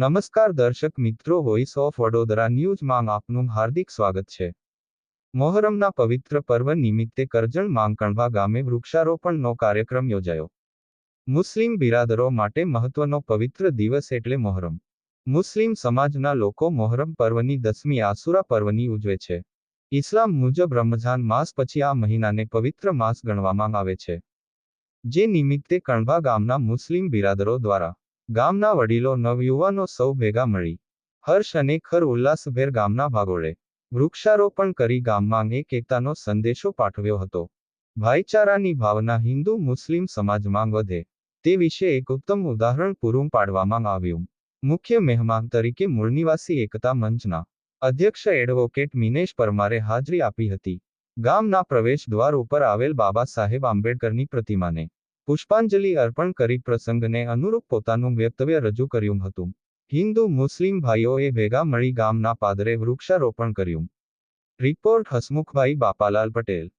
નમસ્કાર દર્શક મિત્રો વોઇસ ઓફ વડોદરા ન્યૂઝમાં આપનું હાર્દિક સ્વાગત છે. મોહરમના પવિત્ર પર્વ નિમિત્તે કરજણ માંકણવા ગામે વૃક્ષારોપણનો કાર્યક્રમ યોજાયો. મુસ્લિમ બિરાદરો માટે મહત્વનો પવિત્ર દિવસ એટલે મોહરમ. મુસ્લિમ સમાજના લોકો મોહરમ પર્વની દસમી આસુરા પર્વની ઉજવે છે. ઇસ્લામ મુજબ રમઝાન માસ પછી આ મહિનાને પવિત્ર માસ ગણવામાં આવે છે. જે નિમિત્તે કણભા ગામના મુસ્લિમ બિરાદરો દ્વારા ગામના વડીલો નવયુવાનો સૌ ભેગા મળી. હર્ષ અને ખર ઉલ્લાસભેર ગામના ભાગોળે વૃક્ષારોપણ કરી ગામમાં એક એકતાનો સંદેશો પાઠવ્યો હતો. ભાઈચારાની ભાવના હિન્દુ મુસ્લિમ સમાજમાં વધે, તે વિશે એક ઉત્તમ ઉદાહરણ પૂરું પાડવામાં આવ્યું. મુખ્ય મહેમાન તરીકે મૂળનિવાસી એકતા મંચના અધ્યક્ષ એડવોકેટ મિનેશ પરમારે હાજરી આપી હતી. ગામના પ્રવેશ દ્વાર ઉપર આવેલ બાબા સાહેબ આંબેડકરની પ્રતિમાને પુષ્પાંજલિ અર્પણ કરી પ્રસંગને અનુરૂપ પોતાનું વ્યક્તવ્ય રજૂ કર્યું હતું. હિન્દુ, મુસ્લિમ ભાઈઓએ ભેગા મળી ગામના પાદરે વૃક્ષારોપણ કર્યું. રિપોર્ટ હસમુખભાઈ બાપાલાલ પટેલ